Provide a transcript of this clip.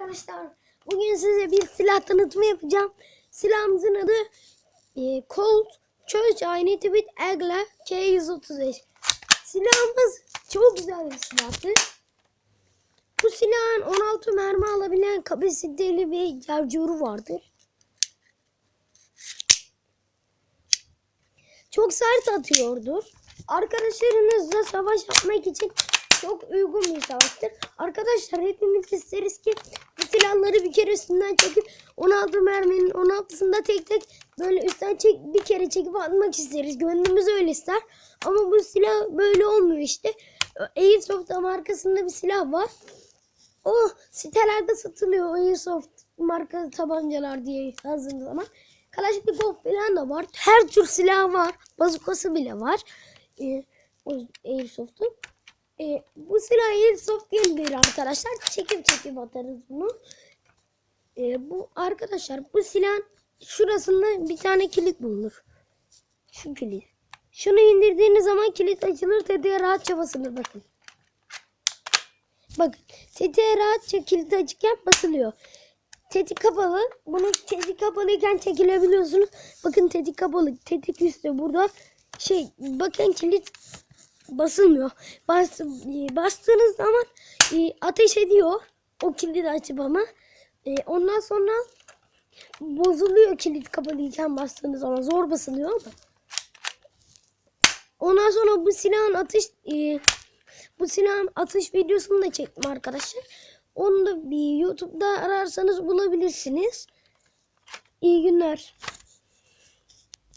arkadaşlar. Bugün size bir silah tanıtımı yapacağım. Silahımızın adı e, Colt Church with Agla K135. Silahımız çok güzel bir silahtır. Bu silahın 16 mermi alabilen kapasiteli bir charger'ı vardır. Çok sert atıyordur. Arkadaşlarınızla savaş yapmak için çok uygun bir savaştır. Arkadaşlar hepimiz isteriz ki bu silahları bir kere üstünden çekip 16 merminin 16'sında tek tek böyle üstten çek bir kere çekip atmak isteriz. Gönlümüz öyle ister. Ama bu silah böyle olmuyor işte. Airsoft markasında bir silah var. O sitelerde satılıyor Airsoft marka tabancalar diye yazdığınız zaman. Kalashnikov falan da var. Her tür silah var. Bazukası bile var. Ee, Airsoft'un. Ee, bu silah Airsoft değildir arkadaşlar. Çekip çekip atarız bunu. Ee, bu arkadaşlar bu silahın şurasında bir tane kilit bulunur. Şu kilit. Şunu indirdiğiniz zaman kilit açılır. Tetiğe rahatça basılır bakın. Bakın tetiğe rahatça kilit açıkken basılıyor. Tetik kapalı. Bunu tetik kapalıyken çekilebiliyorsunuz. Bakın tetik kapalı. Tetik üstü burada. Şey bakın kilit basılmıyor. Bas, bastığınız zaman e, ateş ediyor. O kilidi açıp ama. E, ondan sonra bozuluyor kilit kapalıyken bastığınız zaman. Zor basılıyor ama. Ondan sonra bu silahın atış e, bu silahın atış videosunu da çektim arkadaşlar. Onu da bir YouTube'da ararsanız bulabilirsiniz. İyi günler.